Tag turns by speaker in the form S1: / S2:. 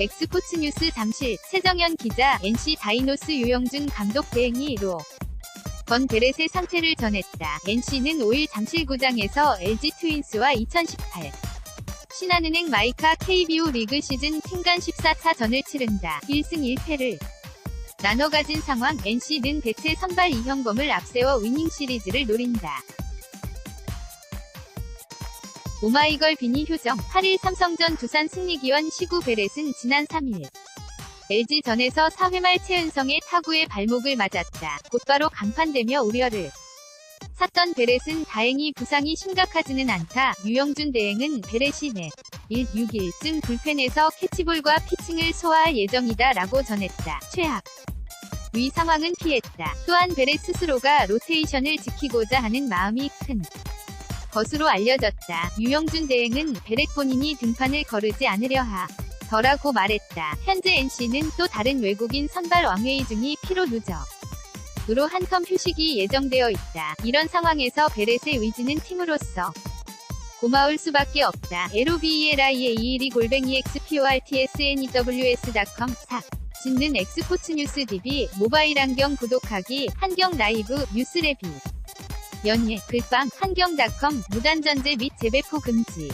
S1: 엑스포츠 뉴스 잠실 최정현 기자 NC 다이노스 유영준 감독 대행이로 건 베렛의 상태를 전했다. NC는 5일 잠실구장에서 LG 트윈스와 2018 신한은행 마이카 KBO 리그 시즌 팀간 14차전을 치른다. 1승 1패를 나눠 가진 상황 NC는 대체 선발 이형범을 앞세워 위닝 시리즈를 노린다. 오마이걸 비니 효정 8일 삼성전 두산 승리기원 시구 베렛은 지난 3일 LG전에서 4회 말 최은성의 타구에 발목을 맞았다. 곧바로 강판되며 우려를 샀던 베렛은 다행히 부상이 심각하지는 않다. 유영준 대행은 베렛이 내 1, 6일쯤 불펜에서 캐치볼과 피칭을 소화할 예정이다 라고 전했다. 최악 위 상황은 피했다. 또한 베렛 스스로가 로테이션을 지키고자 하는 마음이 큰 것으로 알려졌다. 유영준 대행은 베렛 본인이 등판을 거르지 않으려 하. 더라고 말했다. 현재 NC는 또 다른 외국인 선발 왕회의 중이 피로 누적. 으로 한 텀 휴식이 예정되어 있다. 이런 상황에서 베렛의 의지는 팀으로서 고마울 수밖에 없다. LOVELIA 21 골뱅이 XPORTSNEWS.com 4 짓는 엑스포츠 뉴스 DB 모바일 안경 구독하기 한경 라이브 뉴스레비 연예 글빵 한경닷컴 무단전제 및 재배포 금지